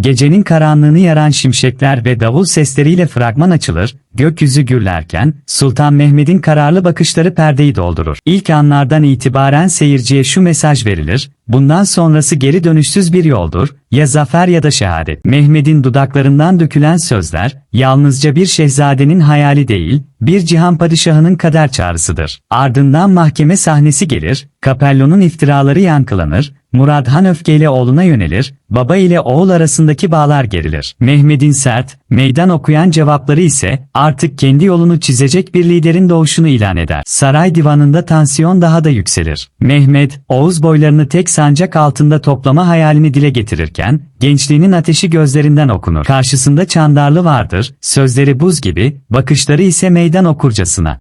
Gecenin karanlığını yaran şimşekler ve davul sesleriyle fragman açılır, gökyüzü gürlerken, Sultan Mehmet'in kararlı bakışları perdeyi doldurur. İlk anlardan itibaren seyirciye şu mesaj verilir, bundan sonrası geri dönüşsüz bir yoldur, ya zafer ya da şehadet. Mehmet'in dudaklarından dökülen sözler, yalnızca bir şehzadenin hayali değil, bir cihan padişahının kader çağrısıdır. Ardından mahkeme sahnesi gelir, Capello'nun iftiraları yankılanır, Murad Han öfkeyle oğluna yönelir, baba ile oğul arasındaki bağlar gerilir. Mehmet'in sert, meydan okuyan cevapları ise artık kendi yolunu çizecek bir liderin doğuşunu ilan eder. Saray divanında tansiyon daha da yükselir. Mehmet, Oğuz boylarını tek sancak altında toplama hayalini dile getirirken, gençliğinin ateşi gözlerinden okunur. Karşısında Çandarlı vardır, sözleri buz gibi, bakışları ise meydan okurcasına.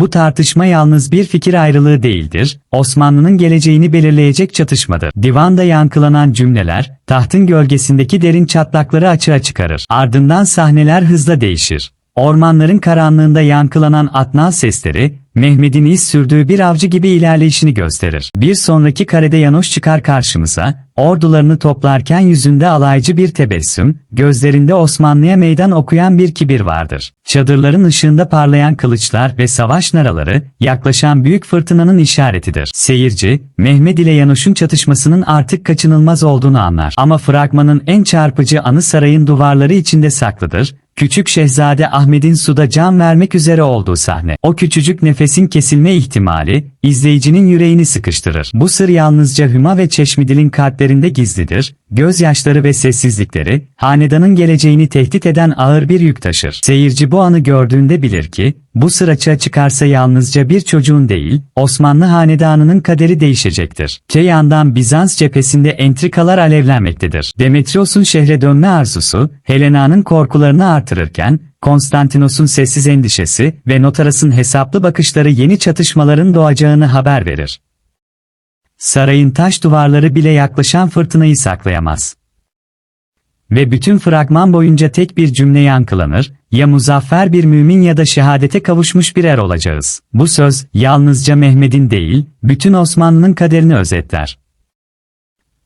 Bu tartışma yalnız bir fikir ayrılığı değildir, Osmanlı'nın geleceğini belirleyecek çatışmadır. Divanda yankılanan cümleler, tahtın gölgesindeki derin çatlakları açığa çıkarır. Ardından sahneler hızla değişir. Ormanların karanlığında yankılanan atnal sesleri, Mehmet'in iz sürdüğü bir avcı gibi ilerleyişini gösterir. Bir sonraki karede Yanoş çıkar karşımıza, ordularını toplarken yüzünde alaycı bir tebessüm, gözlerinde Osmanlı'ya meydan okuyan bir kibir vardır. Çadırların ışığında parlayan kılıçlar ve savaş naraları, yaklaşan büyük fırtınanın işaretidir. Seyirci, Mehmet ile Yanoş'un çatışmasının artık kaçınılmaz olduğunu anlar. Ama fragmanın en çarpıcı anı sarayın duvarları içinde saklıdır, Küçük Şehzade Ahmet'in suda can vermek üzere olduğu sahne. O küçücük nefesin kesilme ihtimali, izleyicinin yüreğini sıkıştırır. Bu sır yalnızca Hüma ve Çeşmidil'in kalplerinde gizlidir, gözyaşları ve sessizlikleri, hanedanın geleceğini tehdit eden ağır bir yük taşır. Seyirci bu anı gördüğünde bilir ki, bu sır açığa çıkarsa yalnızca bir çocuğun değil, Osmanlı hanedanının kaderi değişecektir. Te yandan Bizans cephesinde entrikalar alevlenmektedir. Demetrios'un şehre dönme arzusu, Helena'nın korkularını artırırken, Konstantinos'un sessiz endişesi ve Notaras'ın hesaplı bakışları yeni çatışmaların doğacağını haber verir. Sarayın taş duvarları bile yaklaşan fırtınayı saklayamaz. Ve bütün fragman boyunca tek bir cümle yankılanır, ya muzaffer bir mümin ya da şehadete kavuşmuş bir er olacağız. Bu söz, yalnızca Mehmet'in değil, bütün Osmanlı'nın kaderini özetler.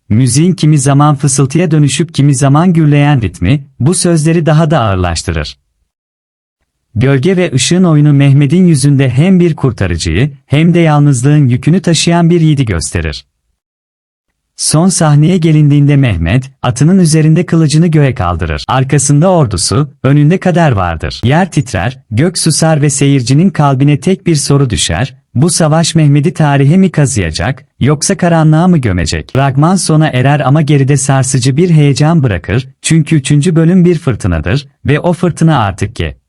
Müziğin kimi zaman fısıltıya dönüşüp kimi zaman gürleyen ritmi, bu sözleri daha da ağırlaştırır. Gölge ve ışığın oyunu Mehmet'in yüzünde hem bir kurtarıcıyı, hem de yalnızlığın yükünü taşıyan bir yiğidi gösterir. Son sahneye gelindiğinde Mehmet, atının üzerinde kılıcını göğe kaldırır. Arkasında ordusu, önünde kader vardır. Yer titrer, gök susar ve seyircinin kalbine tek bir soru düşer, bu savaş Mehmet'i tarihe mi kazıyacak, yoksa karanlığa mı gömecek? Fragman sona erer ama geride sarsıcı bir heyecan bırakır, çünkü üçüncü bölüm bir fırtınadır ve o fırtına artık ki